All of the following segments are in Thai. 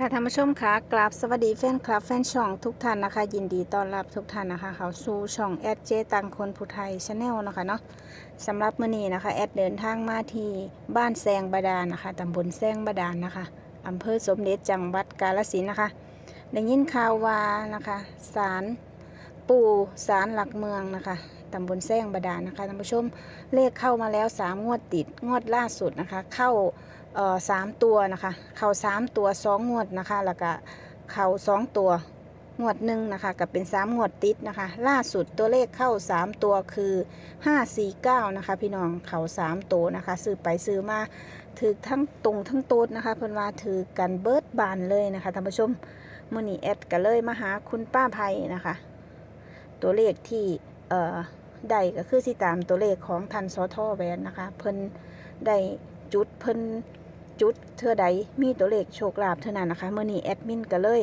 ค่ะท่านผู้ชมคะกราบสวัสดีแฟนคลับแฟนช่องทุกท่านนะคะ ยินดีต้อนรับทุกท่านนะคะเขาสู่ช่องแอดเจตังคนผู้ไทยชาแนลนะคะเนาะสำหรับมื้อนี้นะคะแอดเดินทางมาที่บ้านแซงบาดาลนะคะตำบลแซงบาดาลนะคะอำเภอสมเด็จจังหวัดกาฬสินธุ์นะคะได้ยินข่าวว่านะคะศาลปู่ศาลหลักเมืองนะคะตำบลแซงบาดาลนะคะท่านผู้ชมเลขเข้ามาแล้วสามงวดติดงวดล่าสุดนะคะ เข้า เอ่อสามตัวนะคะ เข่าสามตัวสองงวดนะคะ แล้วก็เข่าสองตัวงวดหนึ่งนะคะกับเป็นสามงวดติดนะคะ ล่าสุดตัวเลขเข้าสามตัวคือห้าสี่เก้านะคะ พี่น้องเข่าสามตัวนะคะ ซื้อไปซื้อมาถือทั้งตรงทั้งโต๊ดนะคะเพิ่นว่าถือกันเบิร์ดบานเลยนะคะท่านผู้ชมมือนี้แอดก็เลยมาหาคุณป้าไพนะคะ ตัวเลขที่เอ่อได้ก็คือสิตามตัวเลขของทันซอท่อแวนนะคะ เพิ่นได้จุดเพิ่น จุดเท่าใดมีตัวเลขโชคลาภเท่านั้นนะคะเมื่อนี้แอดมินก็เลย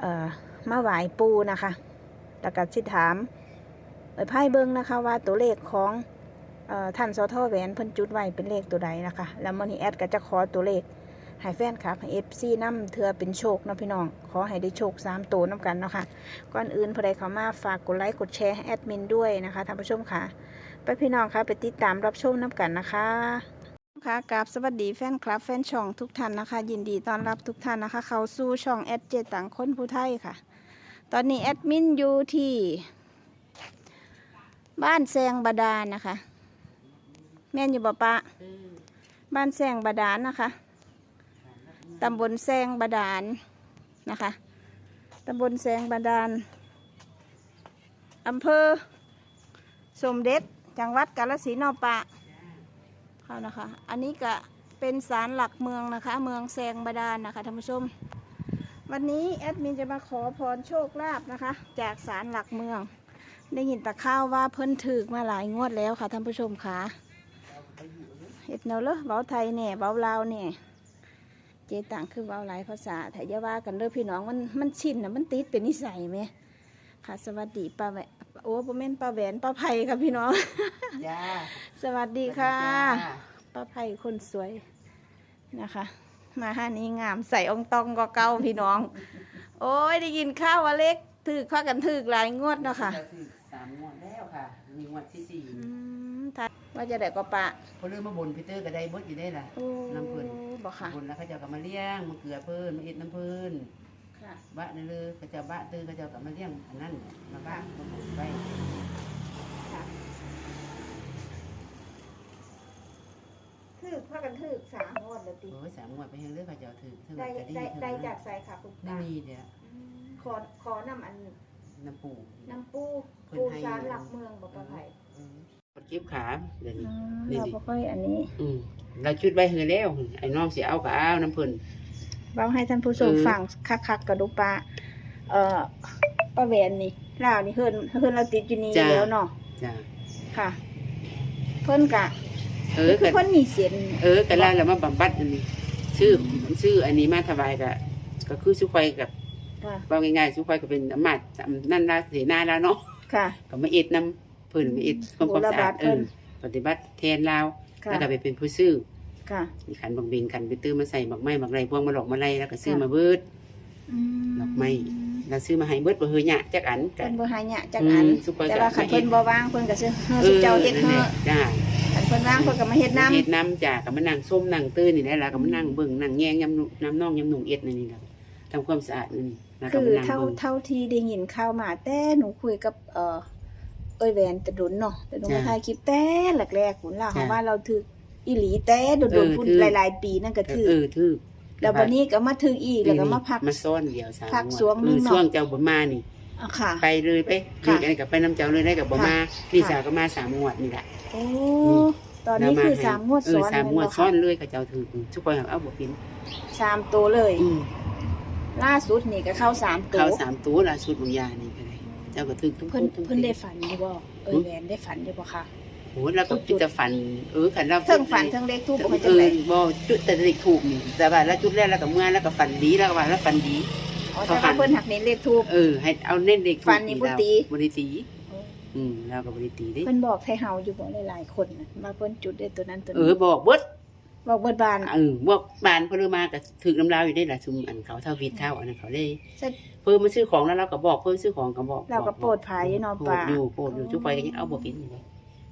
เอ่อมาไหวปูนะคะแล้วก็สิถามเอ้ยไพ่เบิ้งนะคะว่าตัวเลขของอท่านสอทอแหวนเพิ่นจุดไว้เป็นเลขตัวใดนะคะ แล้วมื่อนี้แอดก็จะขอตัวเลขให้แฟนคลับให้เอฟซีน้ำเถื่อเป็นโชคเนาะพี่น้อง ขอให้ได้โชคสามตัวน้ำกันเนาะค่ะก่อนอื่นผู้ใดเข้ามาฝากกดไลค์กดแชร์ให้แอดมินด้วยนะคะท่านผู้ชมค่ะ ไปพี่น้องคะไปติดตามรับชมน้ำกันนะคะ ค่ะกราบสวัสดีแฟนคลับแฟนช่องทุกท่านนะคะ ยินดีต้อนรับทุกท่านนะคะ เข้าสู่ช่องแอดเจตังคนผู้ไทยค่ะ ตอนนี้แอดมินอยู่ที่ บ้านแซงบาดาลนะคะ แม่นอยู่บ่ปะบ้านแซงบาดาลนะคะตำบลแซงบาดาลนะคะตำบลแซงบาดาลอำเภอสมเด็จจังหวัดกาฬสินธุ์เนาะ ปะค่ะนะคะ อันนี้ก็เป็นศาลหลักเมืองนะคะ เมืองแซงบาดาลนะคะท่านผู้ชม วันนี้แอดมินจะมาขอพรโชคลาภนะคะ จากศาลหลักเมือง ได้ยินแต่ข่าวว่าเพิ่นถึกมาหลายงวดแล้วค่ะท่านผู้ชมค่ะเฮ็ดแนวเลยเบาไทยเนี่ยเบาลาวเนี่ยเจต่างคือเบาหลายภาษาแต่อย่าว่ากันเด้อพี่น้องมันมันชินนะมันติดเป็นนิสัยไหมค่ะ สวัสดีป้าแหวโอ้ป้าแม่นป้าแหวนป้าไผ่ค่ะพี่น้องจ้าสวัสดีค่ะจ้า ป้าไผ่คนสวยนะคะ มาห้านี้งามใส่องตองก็เก่าพี่น้อง โอ้ยได้ยินข้าวว่าเล็กถือข้ากันถือหลายงวดเนาะค่ะเราถือสามงวดแล้วค่ะ มีงวดที่สี่อืมถ้าว่าจะได้ก็ปะพอเริ่มมาบนพีเตอร์ก็ได้บดอยู่ได้ล่ะโอ้น้ำเพิ่นบอกค่ะบนแล้วเขาเจ้าก็มาเลี้ยงมาเกลือเพิ่นมาเอ็ดน้ำเพิ่นค่ะบะนี่เลยเขาเจ้าบะตื้อเขาเจ้าก็มาเลี้ยงอันนั้นมาบะมาบนไป ค่ะ ถือข้ากันถือสามงวดเลยติโอ้ยสามงวดไปยังเลือกเขาเจ้าถือถือได้จะดีได้ถือได้จากใส่ค่ะคุณไม่ตามีเดี๋ยวอืมขอขอนำอันน้ำปูน้ำปูเพิ่นปูให้สารหลักเมืองบอกป้าไผ่อืมกดจิ๊บขาเดี๋ยวนี้อืมนี่เราดิ บ่ค่อยอันนี้อืมเราชุดไว้เฮือแล้ว ไอ้น้องสิเอาก็เอาน้ำเพิ่นเราให้ท่านผู้ชมเออฟังคักๆกระดูปลาเอ่อป้าแหวนนี่ลาวนี่เฮิรนเฮิรนเราติดอยู่นี่แล้วเนาะจ้าค่ะ เพิ่นกะ เออคืก็อเพิ่นมีเสียนเออก็แล้วเรามาบำบัดอันนี้ชื่อชื่ออันนี้มาถวายก็ก็คือสุไฟกับค่ะว่าง่ายๆสุไฟก็เป็นอำมาตย์นั่นละเสนาแล้วเนาะค่ะ ก็มาเอ็ดน้ำเพิ่นมาเอ็ดความความสะอาดโอ้ระบาดเพิ่เอนอปฏิบัติแทนเราค่ะแล้วก็ไปเป็นผู้ซื้อ ค่ะมีขันบังเบงขันไปตื้อมาใส่หมักไม้หมักไรพวงมาหลอกมาไล่แล้วก็ซื้อมาเบิด ดอกไม้ แล้วซื้อมาให้เบิดบ่เฮยหยะจักอันกัเพิ่นน บ่ให้หยะจักอันอืมซุปเปอร์แต่ว่าก็คันมาเฮ็เพิ่ดนบ่ว่างเพิ่นก็ซื้อเฮาเอสิอเจ้าเฮ็ดนั่นเฮแหอละจ้าคัน เพิ่นว่างเพิ่นก็มาเฮ็ดน้ำเฮ็ดน้ำจ้าก็มานั่งส้มนั่งตื้อนี่แหละแล้วก็มานั่งเบิ่งนั่งแยงยำนุน้ำน่องยำหนุ่งเอ็ดนี่นี่แหละทำความสะอาดนี่แล้วก็คือมานั่งเท่าเบิ่งเท่าที่ได้ยินข่าวมาแต่หนูคุยกับเอ่อเอ้ยแหวนแต่ดุนเนาะแต่หนูมาจ้ะถ่ายคลิปแต่แรกๆหุ่นล่ะจ้ะของว่าเราถืออีหลีแต่ดุนเออๆพุ่นถือหลายๆ ปีนั่นก็ถือเออถือแล้ววันนี้ก็มาถึงอีกแล้วก็มาพักมาซ่อนเดียวสามพักงสวงเอนึองเนาะช่วงเจ้าบ่มานี่อะค่ะไปเลยไปค่ะนี่กันกับไปน้ำเจ้าเลยได้กับบ่ค่ะมาพี่ค่ะสาวก็มาสามงวดนี่แหละ โอ้นี่ตอนนี้คือสามงวดเอซ้ออนสามงวดแนบ่ซ้อคะนเลยกับเจ้าถือทุกคนเอาบ่เป็นสามตัวเลย อืมล่าสุดนี่ก็เข้าสามตัว เขาสามตัวล่ะชุดบางยานี่ก็ได้เจ้าก็ถือทุกเพิ่นทุกเพิ่นได้ฝันอยู่บ่เอ้ยแหวนได้ฝันอยู่บ่คะโอ้แล้วก็พิจฝัน เออขันเราเทั้งฝันเทั้งเลขทูบบ่เอจังอได๋บ่จุดแต่เด็กถูกนี่แต่ว่าแล้วจุดแรกแล้วก็เมื่อแล้วก็ฝันดีแล้วก็ว่าแล้วฝันดี อ๋อแต่ว่าเพิ่นหักเน้นเลขทูบ เออ ให้เอาเน้นเด็กถูกฝันนี่บ่ตีบ่ได้ตี อืมแล้วก็บ่ได้ตีเด้เพิ่นบอกให้เฮาอยู่บ่หลายๆคนน่ะว่าเพิ่นจุดได้ตัวนั้นตัวเอนี้อบอกเบิดบอกเบิดบาน เออพวกบ้านเพนเลือมาก็ถึกน้ำลาวอยู่ได้ล่ะซุมอันเขาเท่าวิทย์เท่าอันนั้นเขาได้เสร็จเพิ่มมาซื้อของแล้วเราก็บอกเพิ่มซื้อของก็บอกเราก็โปรดภายอยู่เนาะโปรป้าดอยู่โปรดอยู่ทุกไปก็ยังเอาบ่เป็นอยู่เลย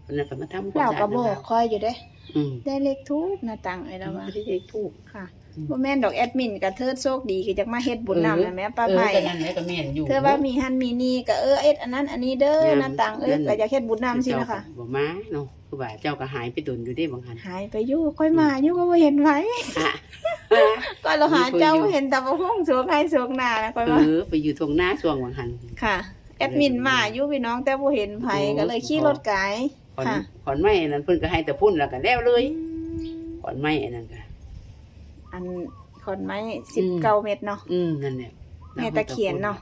คนนั้นก็มาทำความเราสะอาก็ดบอกน้ำลาวคอยอยู่เด้ อืม ได้เลขทุกหน้าต่างเลยแล้วว่าไม่ได้เลขถูกค่ะอืม บ่แม่นดอกแอดมินก็เทิดโชคดีคือจักมาเฮ็ดบุญนำนะแม่ป้าเออไผ่ก็นั่นแหละก็แม่นอยู่เธอว่ามีหันมีนี่ก็เออเอ็ดอันนั้นอันนี้เด้อหน้าต่างเอ้ยก็อยากเฮ็ดบุญนำสินะคะ เจ้าก็บ่มาเนาะคือว่าเจ้าก็หายไปดนอยู่ได้บางหันหายไปอยู่ค่อยมาอยู่ก็บ่เห็นไผอะ ก็เราหาเจ้ามีคนอยู่เห็นแต่บ่ฮู้สวงให้สวงหน้านะค่อยเอว่า อ ไปอยู่ตรงหน้าช่วงบางหัน ค่ะ แอดมินมาอยู่พี่น้องแต่บ่เห็นไผก็เลยขี่รถไกล ขอนค่ะ ขอนไม้อันนั้นเพิ่นก็ให้แต่พุ่นแล้วก็แล้วเลยขอนไม้อันนั้นก็ อันขอนไม้อืม19เม็ดเนาะ อืมนั่นแหละแม่ตะเคียนเนาะ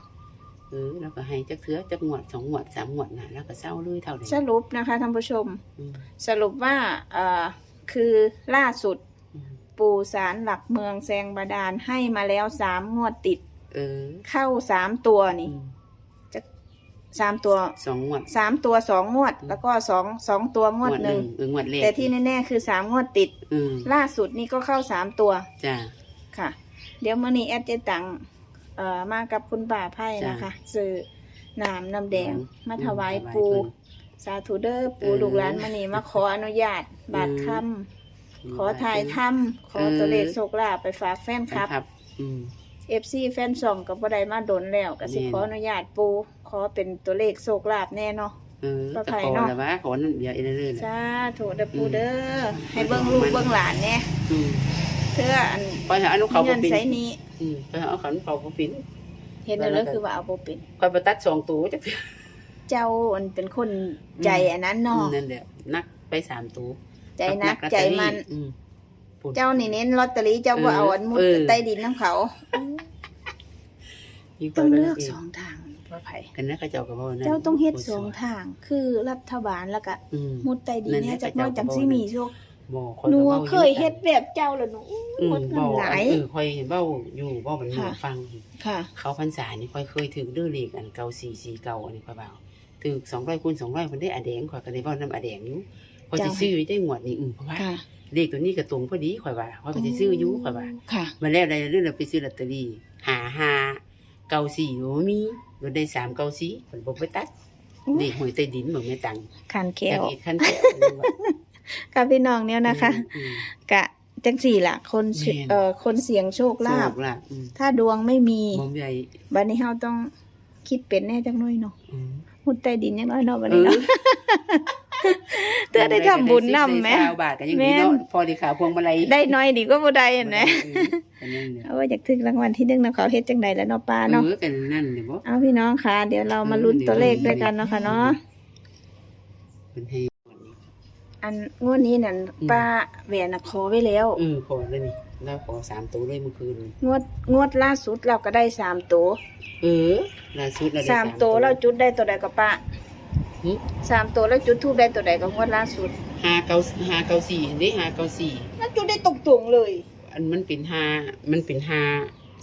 เออแล้วก็ให้จักเทือจักงวดสองงวดสามงวดน่ะแล้วก็เศร้าเลยเท่านั้นสรุปนะคะท่านผู้ชม อืมสรุปว่าเอ่อคือล่าสุดอืมปู่สารหลักเมืองแซงบาดาลให้มาแล้วสามงวดติด เออเข้าสามตัวนี่อืม สามตัวสองงวดสามตัวสองงวด แล้วก็สองสองตัวงวดหนึ่งเอองวดแรกแต่ที่แน่ๆคือสามงวดติดอืมล่าสุดนี่ก็เข้าสามตัวจ้า ค่ะ เดี๋ยวมื่อนี้แอดเจตังเอ่อมากับคุณป่าไพ่นะคะซื้อน้ำน้ำแดงมาถวายปู สาธุเดอร์ปูลูกหลานมานี่มาขออนุญาต บาทคำขอถ่ายทำขอตัวเลขโชคลาภไปฝากแฟนคคลัรับบครับ อืม เอฟซีแฟนซองกับบ่ได้มาดนแล้วก็สิแม่น ขออนุญาตปูข อเป็นตัวเลขโชคลาภแน่เนาะ เออปลอดก็ภัยขอเนาะแล้วว่าขอนั่นเดี๋ยวเอ็นเรื่อยๆสาธุเด้อปูเด้อให้เบิ่งลูกเบิ่งหลานแน่อืมเพื่ออันพอจะเอาลูกเขาเงิบ่นเป็นใช้นี้ อืมพอเอาเขาเขาบ่เป็นเห็นแล้วคือว่าเอาบ่เป็น คอยไปตัดสองตัวจักเจ้าอันเป็นคนใจอันนั้นเนาะนั่นแหละนักไปสามตัวใจนักลอตใจเตอรี่มัน อืมปุ่เจ้านี่เน้นลอตเตอรี่เจ้าบ่เอาอันมุดเออ ใต้ดินน้ำเขา มีคนต้องเลือกเสองทาง ปลอดภัยกันนะเขาเจ้าก็บ่นั่นเจ้าต้องเฮ็ดสองทาง คือรัฐบาลแล้วก็อืม มุดใต้ดินนั่นแหแน่ละจักหน้อยจังสิมีโชคบ่คหนูก็ว้าเคยเฮ็ดแบบเจ้าแล้วหนูอืมหมดเงิบ่นหลายเออคอยเห็นเบ้าอยู่เบ้ามันหนูค่ะ ฟัง ค่ะ เขาพรรษานี่ค่อยเคยถือเด้อเลขอันเก่าสี่สี่เก่าอันนี้ค่อยเบาถือสองร้อยคูณสองร้อยคนได้อาแดงค่อยก็ได้เบ้านำอาแดงอยู่พอจะเจ้าซื้อได้งวดนี้อืมเพราะว่าค่ะเลขตัวนี้ก็ตรงพอดีค่อยว่าค่อยก็จะซื้ออยู่ค่อยว่าค่ะ มาแล้วได้เรื่องเราไปซื้อลอตเตอรี่หาหาเก่าสี่โอ้มี รถได้สามเก่าสี่ผลบอกไปตัดอุ๊ยเลขหวยใต้ดินเหมือนไม่ตังค์ขันแก้จากวอีกขั้นแก้วค่ะพี่น้องเนี่ยนะคะอืมกะจังสี่ล่ะคนเสียแม่นเอ่อคนเสียงโชคโชลาภคลาภอืมถ้าดวงไม่มีมอมใหญ่บัดนี้เฮาต้องคิดเป็นแน่จังน้อยเนาะอืมมุดใต้ดินจังน้อยเนาะบัดเอนี้อเนาะ เตือได้ทำบุญนำแหมได้สิบได้เก้าบาทก็ยังดีเนาะแม่นพอดีขาพวงมาลัยได้น้อยดีก็บ่ได้เห็นไหมเอออันนั้นเนี่ยเอาว่าอยากถึงรางวัลที่หนึ่งนะเขาเฮ็ดจังใดแล้วเนาะป้าเนาะ เออกันนั่นเดี๋ยวบ่เอาพี่น้องค่ะ เดี๋ยวเรามาลุ้นตัวเลขด้วยกันเนาะค่ะเนาะ เป็นให้อันงวดนี้นั่นอืมป้าแหวนน่ะขอไว้แล้ว เออขอเลยนี่แล้วขอสามตัวเลยเมื่อคืนงวดงวดล่าสุดเราก็ได้สามตัวเออล่าสุดเราได้สามตัวเราจุดได้ตัวใดก็ป้า หึสามตัวแล้วจุดทูบได้ตัวใดก็งวดล่าสุดห้าเก้าห้าเก้าสี่เห็นดิห้าเก้าสี่แล้วจุดได้ตรงๆเลย อันมันเป็นห้ามันเป็นห้า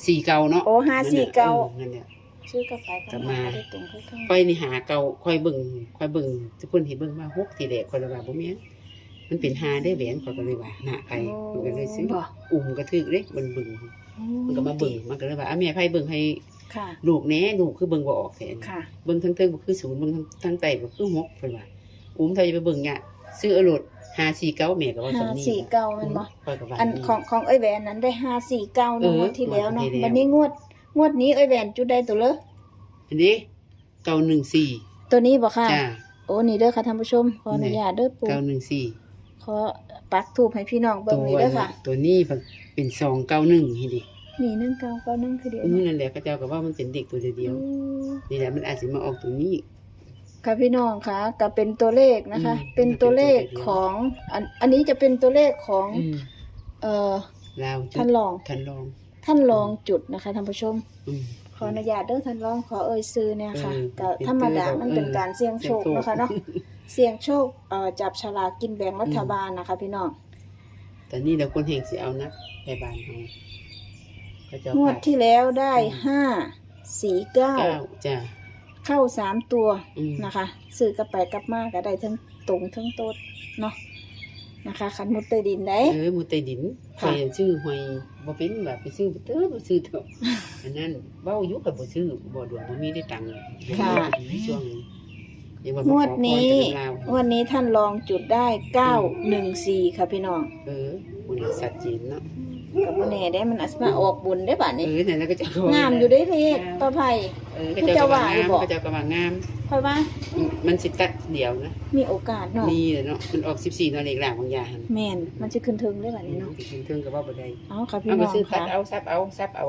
สี่เก้าเนาะโอ้ห้าสี่เก้านั่นแหละ ชื่อกลับไปกลับมามาได้ตรงเข้าค่อยนี่หาเก้าค่อยเบิ่งค่อยเบิ่งจะเพิ่นเห็นเบิ่งว่าหกทีแรกค่อยเลยว่าบ่แม่นมันเป็นห้าได้อแหวนค่อยก็เลยว่าหน้าไปมันก็เลยซื้อบ่อุ้มกระทึกเด้มันเบิ่ง มันก็มาเบิ่งมันก็เลยว่าอะแม่ไผเบิ่งให้ ค่ะ ลูกแหน่ลูกคือเบิ่งบ่ออกแท้ค่ะ เบิ่งทั้งเทิงบ่คือศูนย์เบิ่งทั้งทั้งใต้บ่คือหกเพิ่นว่าอุ้มถ้าจะไปเบิ่งเนี่ยซื้อเอาโลด549แม่ก็ว่าห้าสำนี้สี่เก้ามันบ่ค่อยก็ว่าอันของของเอ้ยแหวนนั้นได้ห้าสี่เก้าเอเนาะองวดที่แล้วเนาะงวดที่แล้ววันนี้งวดงวดนี้เอ้ยแหวนจุดได้ตัวเลยอันนี้914ตัวนี้บ่ค่ะ จ้า โอ้นี่เด้อค่ะท่านผู้ชม ขออนุญาตเด้อปู่914ขอปักทูบให้พี่น้องเบิ่ตังวนี่เด้อค่ะ ตัวนี้เป็น291ให้ดินี่ หนึ่งเก้าเก้าหนึ่งคือเดียวอืมนั่นแหละก็เจ้าก็ว่ามันเป็นเด็กตัวเดียวอืมนี่แหละมันอาจจะมาออกตรงนี้ ค่ะพี่น้องค่ะก็เป็นตัวเลขนะคะ อืมเป็นตัวเลขเป็นตัวเลขของอันอันนี้จะเป็นตัวเลขของอืมเอ่อลาวจุดท่านรองท่านรองท่านรองจุดนะคะท่านผู้ชม อืม ขออนุญาตเด้อท่านรองขอเอ่ยซื้อเนี่ยค่ะเออก็เป็นธรรมดาตัวมันเป็นเออการเสี่ยงโชคเสี่ยงโชค นะคะเนาะเสี่ยงโชคเอ่อจับฉลากกินแบ่งรัฐบาลนะคะ พี่น้อง แต่นี่เราคนเฮงสิเอานะไปบ้านเขา เขาเจ้างวดที่แล้วได้อืมห้าสี่เก้า เก้าจ้ะ เข้าสามตัวอืม นะคะซื้อกลับไปกลับมาก็ได้ทั้งตรงทั้งโต๊ดเนาะนะคะคันมุดใต้ดินได้ เออหมูใต้ดินค่ะ ไปชื่อหอยบ่เป็นแบบไปซื้อบ่เตอบ่ซื้อเถอะอันนั้นเว้าอยู่กับบ่ซื้อบ่ดวงบ่มีได้ตังค์ค่ะในช่วงยังว่างมางวดนี้ขอพรจากลาวงวดนี้ท่านลองจุดได้เก้าหนึ่งสี่ค่ะพี่น้อง เออมันสัตว์จีนเนาะ กับบ่แน่ได้มันอาจสิมาออกบุญได้ป่ะเอนี่อนั่นแล้วก็จะงามอยู่ได้เลขป้าไผ่เออก็เจ้าก็ว่างามก็เจ้าก็ว่างาม ค่อยว่ามันสิตัดเดียวนะมีโอกาสเนาะมีเนาะมันออก14นอเลขหลังบางอย่างหั่นแม่นมันจะขึ้นถึงได้ป่ะนี่เนาะเนาะสิถึงก็ว่าบ่ได้เอาค่ะพี่เอาน้ก็องซื้อตัดค่ะ เอาซับเอาซับเอา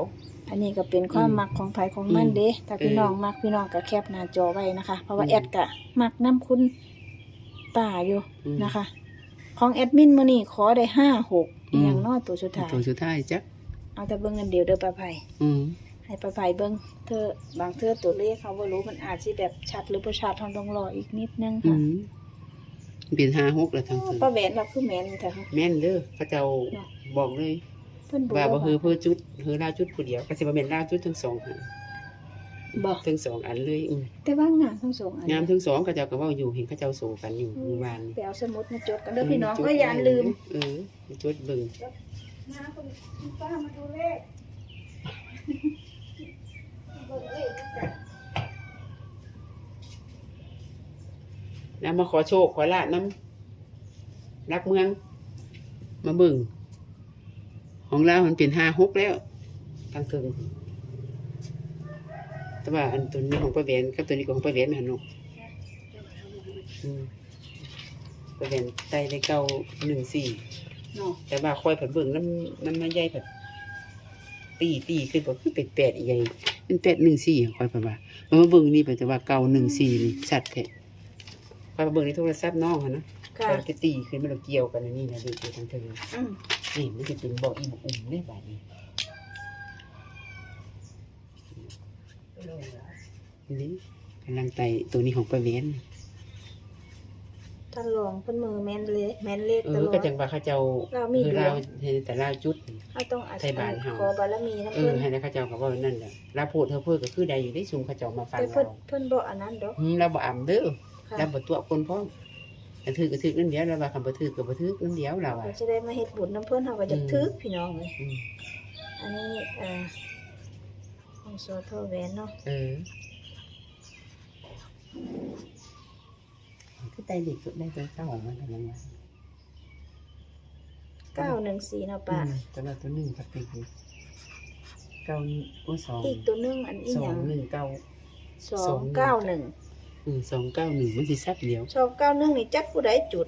อันนี้ก็เป็นความมักของไผของมันอืมเด้ถ้าพี่เออน้องมักพี่น้องก็แคปหน้าจอไว้นะคะ เพราะว่าอืมแอดก็มักน้ำคุณป่าอยู่อืม นะคะ ของแอดมินมื้อนี้ขอได้ห้าหกอืมอย่างน้อยตัวสุดท้ายตัวสุดท้ายจ้ะเอาแต่เบิ่งเงินเดียวเด้อป้าไผ่อืมให้ป้าไผ่เบิ่งเธอบางเธอตัวเลขเขาบ่รู้มันอาจสิแบบชัดหรือบ่ชัดเราต้องรออีกนิดนึงอืค่ะมเป็น5 6แล้วทั้งคืนป้าแหวนเราคือแม่นแต่ค่ะ แม่นเด้อเขาเจ้าเนาะบอกเลย เพิ่นบอกว่าบ่ว่าเฮือเพื่อจุดเฮือลาวจุดผู้เดียวก็สิบ่แม่นลาวจุดทั้งสองหั่น บ่ทั้งสองอันเลยอืมแต่ว่างามทั้งสองอันงามทั้งสองเขาเจ้าก็เว้าอยู่เห็นเขาเจ้าโซกันอยู่เมื่อวานไปเอาสมุดมาจดกันเด้อพี่น้องก็อย่าลืมเออจุดเบิ่งมาคุณคุณป้ามาดูเลขเบิ่งเลขจ้ะแล้วมาขอโชคขอลาบน้ำรักเมือง มาเบิ่งของเรามันเป็นห้าหกแล้วตั้งถึง แต่ว่าอันตัวนี้ของป้าแหวนกับตัวนี้ของป้าแหวนหันนกอืมป้าแหวนไตได้เก้าหนึ่งสี่เนาะแต่ว่าคอยผัดเบิ่งน้ำน้ำมันใหญ่ผัดตีตีขึ้นบอกคือเป็ดแปดใหญ่เป็นแปดหนึ่งสี่คอยผัดว่ามันมาเบิ่งนี่เป็นแต่ว่าเก้าหนึ่งสี่นี่สัตว์แท้คอยมาเบิ่งในโทรศัพท์น้องค่ะนะค่ะมันจะตีขึ้นมันเกี่ยวกันอันนี่นะดูดูทางเธออืมนี่มันจะเป็นบอกอีบอกอุ่มได้แบบนี้ นี่กำลังไตตัวนี้ของป้าแหวนท่านรองเพิ่นมือแม่นเลยแม่นเลขเอตอลอก็ดจังว่าเขาเจ้าเรามี คือดวงเราเห็นแต่เราจุดเขาต้องอาไทยบ้านเฮา ขอบารมีนะเอเพิ่อนให้นะเขาเจ้าก็ว่านั่นแหละลาพูดเธอเพื่อก็คือใดอยู่ได้ซุมเขาเจ้ามาฟังแต่เพิ่เรานเพิ่นบ่อันนั้นดอกอืมเราบ่อ่ำเด้อค่ะเราบ่ตัวคนพร้อมอันถือก็ถือนั่นเดียวเราว่าคำบ่ถือก็บ่ถือนั่นเดียวเราเราอะจะได้มาเฮ็ดบุญน้ำเพิ่นเฮาก็จะอืม ทึกพี่น้องเลยอืมอันนี้เอ่อ ของโซโทแหวนเนาะเออคือไตเด็กสุดได้ตัวเศร้าของมันกันยังไง914เนาะป้าอืมแต่ว่าตัวหนึ่งกับติดอยู่เก้าโอ้สองอีกตัวหนึงอันอีสหอยังงหนึ่งเก้า291อืมสองเก้าหนึ่งมันสิซับเดียว291นี่จักผู้ใดจุด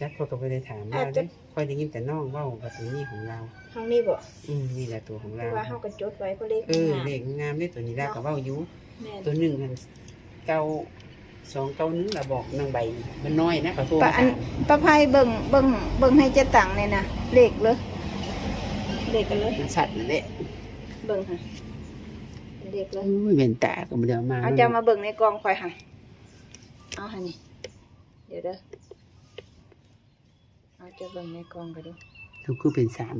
จักเขาก็ไม่ได้ถามอาเราจจะเด้ค่อยได้ยินแต่น้องเว่าว่าตัวนี้ของเราทางนี้บ่อืมนี่แหละตัวของเพเราราะว่าเฮาก็จดไว้เพราะเลขเออมันเลขงามได้ตัวนี้แล้วก็เว้าอยู่แม่นตัวหนึ่งมันเก้าสองเก้าหนึงเราบอกนางใบมันน้อยนะเขาโทรป้ามาอันถามป้าไพ่เบิ่งเบิ่งเบิ่งให้เจ๊ตังเลยนะเลขเลยเลขกันเลยมันสัตว์นั่นแหละเบิ่งค่ะเลขเลยโอ้ยเวนตาก็ไม่ได้เอามาเอาจะมาเบิ่งในกล่องคอยค่ะเอาค่ะนี่เดี๋ยวเด้อ เอาจะเบิ่งในกล่องกันดูทุกคือเป็นสาม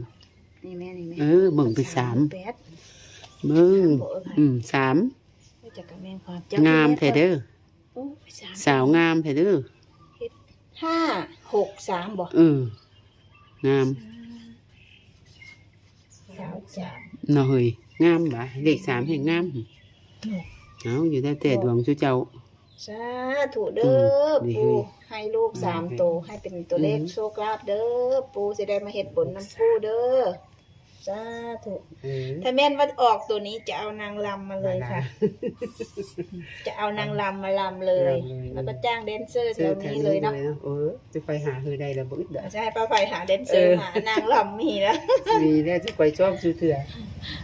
นี่แม่นี่แม่เออเบิ่งเป็นสามแปดเบิ่งบ่เออค่ะอืมสามไม่จักกับแม่งความงามแท้เด้อโอ้ยสามสาวงามแท้เด้อห้าหกสามบ่เอองามสาวสามเนาะเฮ้ยงามบ่ะเลขสามแห่งงามเอาอยู่ได้แต่ดวงชูเจ้า สาธุเด้อมดีปูเฮ้ยให้ลูกสามโตวให้เป็นตัวเลขอืมโชคลาภเด้อปูจะได้มาเฮ็ดบุญน้ำปูเด้อสาธุเออ ถ้าแม่นว่าออกตัวนี้จะเอานางลำมาเลยค่ะ จะเอานางลำมาลำเลยลำเลย แล้วก็จ้างแดนเซอร์แถเสื้อวแถวนี้นี้เลเลยยเนาะเนาะเออจะไปหาเฮือใดระเบิดเด้อจะให้ป้าไผ่หาแดนเซอร์เออ มานางลำมีแล้ว มีแล้วจะไปชอบซื้อเถื่อ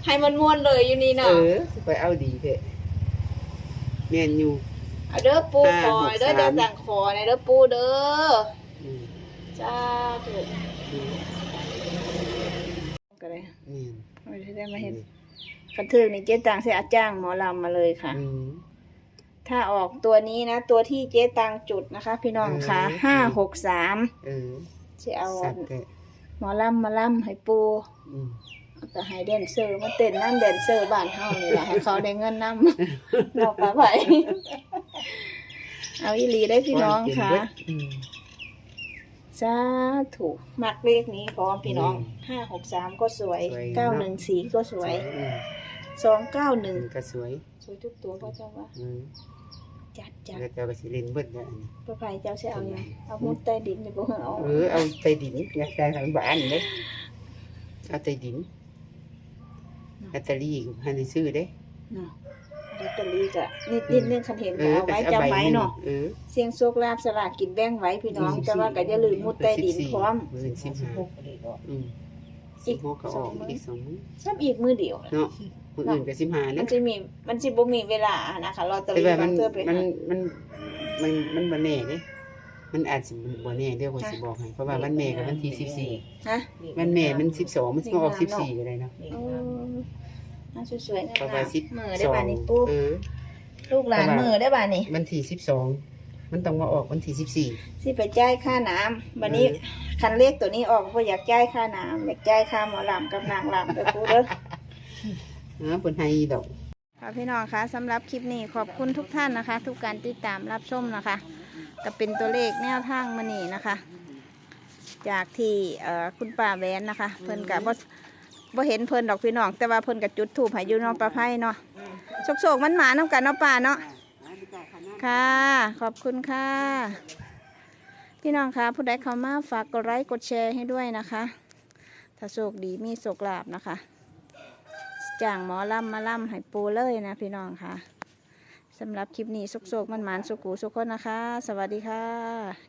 ให้มันม่วนเลยอยู่นี่เอเนาะอจะไปเอาดีเถอะแม่นอยู่ เอาเด้อปูห้าคอหยกเด้อสามจะสั่งคอในเด้อปูเด้ออืมจ้าถูกอืมก็ได้แม่นไม่ได้มาเห็นกระทือนี่เจ๊ตังเสียจ้างหมอลำมาเลยค่ะอืมถ้าออกตัวนี้นะ ตัวที่เจ๊ตังจุดนะคะ พี่น้องค่ะเออห้าหกสามเออจะเอาสัตว์แต่หมอลำมาลำให้ปูอืมก็ให้แดนเซอร์มาเต้นน้ำแดนเซอร์บ้านเฮานี่แหละให้เขาได้เงินน้ำเราปะไป เอาอีหลีได้พี่น้องค่ะอืมสาธุมักเลขนี้พร้อมพี่น้องห้าหกสามก็สวยสวยเก้าหนึ่งสี่ก็สวยอืมสองเก้าหนึ่งมันก็สวย สวยทุกตัวพ่อเจ้าว่าอืมจัดจัดแล้วเจ้าก็สิเล่นเบิดแล้วอันนี้พระไผ่เจ้าใช้เอายังเอามุดใต้ดินไปบ่เอาเออเอาใต้ดินอยากได้ทางบ้านเด้เอาใต้ดินลอตเตอรี่ให้ได้ซื้อเด้เนาะ ลอตเตอรี่ก็นิดนิดนึงคันเห็นเอก็อเอาไว้ก็สิจำใบไว้หงเนาะเออเสียงโชคลาภสลากกินแบ่งไว้พี่น้องแต่ว่าก็อย่าลืมมุดใต้ดินพร้อมหมื่นสิบห้าอืมสิบหกก็ออกอีกสองมื้อซ้ำอีกมือเดียวเนาะมื้ออื่นก็สิบห้ามัแล้นวจะมีมันสิบ่มีเวลานะคะลอตเตอแต่รี่ว่าบามังนเทื่อไปมันหามันมันมันบ่แน่เด้มันอาจสิบ่แน่เดี๋ยวข้อยสิบอกให้เพราะว่าวันแม่กับวันที่สิบสี่ฮะวันแม่มันสิบสองมันสิมาออกสิบสี่ก็ได้เนาะ โอ้น่าสวยๆงาเพราะว่ามสิบๆมือสได้องบาดนี้ปูเออ ลูกหลานเพราะว่ามือได้บาดนี้วันที่สิบสอง มันต้องมาออกวันที่สิบสี่ สิไปจ่ายค่าน้ำบัดนี้เออ คันเลขตัวนี้ออกบ่อยากจ่ายค่าน้ำอยากจ่ายค่าหมอลำกับนางลำไปปูเด้อนะเพิ่นให้ดอก ค่ะพี่น้องคะสำหรับคลิปนี้ขอบคุณทุกท่านนะคะ ทุกการติดตามรับชมนะคะก็เป็นตัวเลขแนวทางมานี่นะคะ จากที่เอ่อคุณป้าแหวนนะคะ เพิ่นกับ บ่เห็นเพิ่นดอกพี่น้อง แต่ว่าเพิ่นกับจุดถูกให้อยู่เน้องประไพ่เนาะโศกๆมันหมาน้ำกันเนาะป้าเนาะ ค่ะ ขอบคุณค่ะ พี่น้องคะผู้ใดเข้ามาฝากกดไลค์กดแชร์ให้ด้วยนะคะ ถ้าโชคดีมีโชคลาภนะคะจ้างหมอล่ำมาล่ำให้ปูเลยนะพี่น้องค่ะสำหรับคลิปนี้สุกๆมันหมานๆสุกูสุกคนนะคะ สวัสดีค่ะ